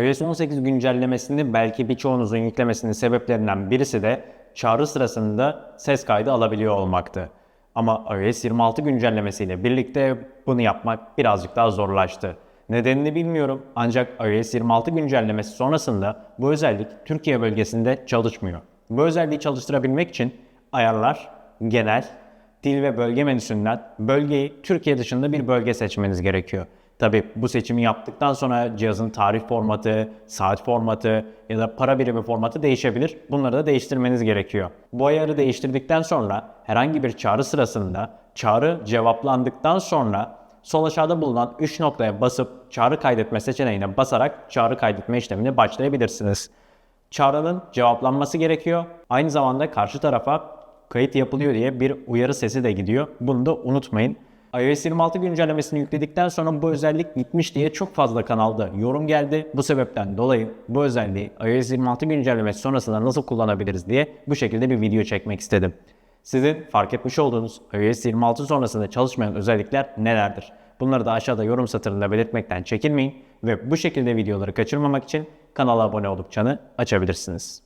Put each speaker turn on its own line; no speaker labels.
iOS 18 güncellemesini belki birçoğunuzun yüklemesinin sebeplerinden birisi de çağrı sırasında ses kaydı alabiliyor olmaktı. Ama iOS 26 güncellemesiyle birlikte bunu yapmak birazcık daha zorlaştı. Nedenini bilmiyorum ancak iOS 26 güncellemesi sonrasında bu özellik Türkiye bölgesinde çalışmıyor. Bu özelliği çalıştırabilmek için ayarlar, genel, dil ve bölge menüsünden bölgeyi Türkiye dışında bir bölge seçmeniz gerekiyor. Tabi bu seçimi yaptıktan sonra cihazın tarih formatı, saat formatı ya da para birimi formatı değişebilir. Bunları da değiştirmeniz gerekiyor. Bu ayarı değiştirdikten sonra herhangi bir çağrı sırasında çağrı cevaplandıktan sonra sol aşağıda bulunan 3 noktaya basıp çağrı kaydetme seçeneğine basarak çağrı kaydetme işlemine başlayabilirsiniz. Çağrının cevaplanması gerekiyor. Aynı zamanda karşı tarafa kayıt yapılıyor diye bir uyarı sesi de gidiyor. Bunu da unutmayın. iOS 26 güncellemesini yükledikten sonra bu özellik gitmiş diye çok fazla kanalda yorum geldi. Bu sebepten dolayı bu özelliği iOS 26 güncellemesi sonrasında nasıl kullanabiliriz diye bu şekilde bir video çekmek istedim. Sizin fark etmiş olduğunuz iOS 26 sonrasında çalışmayan özellikler nelerdir? Bunları da aşağıda yorum satırında belirtmekten çekinmeyin ve bu şekilde videoları kaçırmamak için kanala abone olup çanı açabilirsiniz.